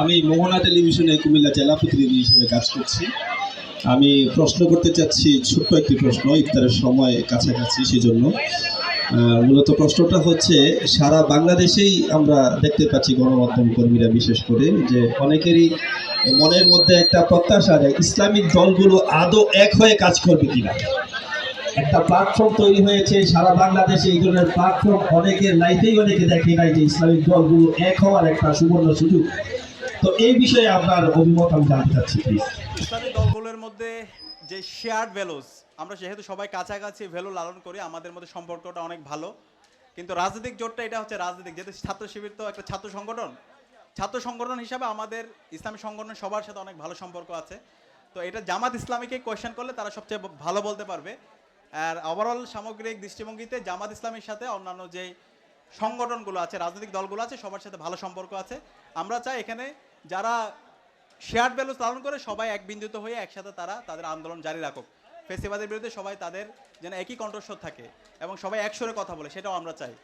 আমি মোহনা টেলিভিশনে কুমিল্লা জেলা প্রতিনিধি হিসেবে কাজ করছি। আমি প্রশ্ন করতে চাচ্ছি, ছোট্ট একটি প্রশ্ন, ইফতারের সময় কাছাকাছি সেজন্য। মূলত প্রশ্নটা হচ্ছে, সারা বাংলাদেশেই আমরা দেখতে পাচ্ছি গণমাধ্যম কর্মীরা বিশেষ করে যে অনেকেরই মনের মধ্যে একটা প্রত্যাশা যে ইসলামিক দলগুলো আদৌ এক হয়ে কাজ করবে কিনা। একটা প্ল্যাটফর্ম তৈরি হয়েছে, সারা বাংলাদেশে এই ধরনের প্ল্যাটফর্ম অনেকের লাইফেই অনেকে দেখে নাই যে ইসলামিক দলগুলো এক হওয়ার একটা সুবর্ণ সুযোগ। তো এই বিষয়ে আপনার অভিমত আমি জানতে চাচ্ছি ইসলামী দলগুলোর মধ্যে যে শেয়ার্ড ভ্যালুস আমরা যেহেতু সবাই কাছাকাছি ভ্যালু লালন করি, আমাদের মধ্যে সম্পর্কটা অনেক ভালো। কিন্তু রাজনৈতিক জোটটা এটা হচ্ছে রাজনৈতিক, যেহেতু ছাত্র শিবির তো একটা ছাত্র সংগঠন ছাত্র সংগঠন হিসাবে আমাদের ইসলামী সংগঠন সবার সাথে অনেক ভালো সম্পর্ক আছে। তো এটা জামাত ইসলামীকে কোয়েশ্চেন করলে তারা সবচেয়ে ভালো বলতে পারবে। আর ওভারঅল সামগ্রিক দৃষ্টিভঙ্গিতে জামাত ইসলামীর সাথে অন্যান্য যে সংগঠনগুলো আছে, রাজনৈতিক দলগুলো আছে, সবার সাথে ভালো সম্পর্ক আছে। আমরা চাই এখানে যারা শেয়ার ভ্যালু লালন করে, সবাই এক বিন্দুতে হয়ে একসাথে তারা তাদের আন্দোলন জারি রাখুক। ফেসিবাদের বিরুদ্ধে সবাই তাদের যেন একই কণ্ঠস্বর থাকে এবং সবাই একসরে কথা বলে, সেটাও আমরা চাই।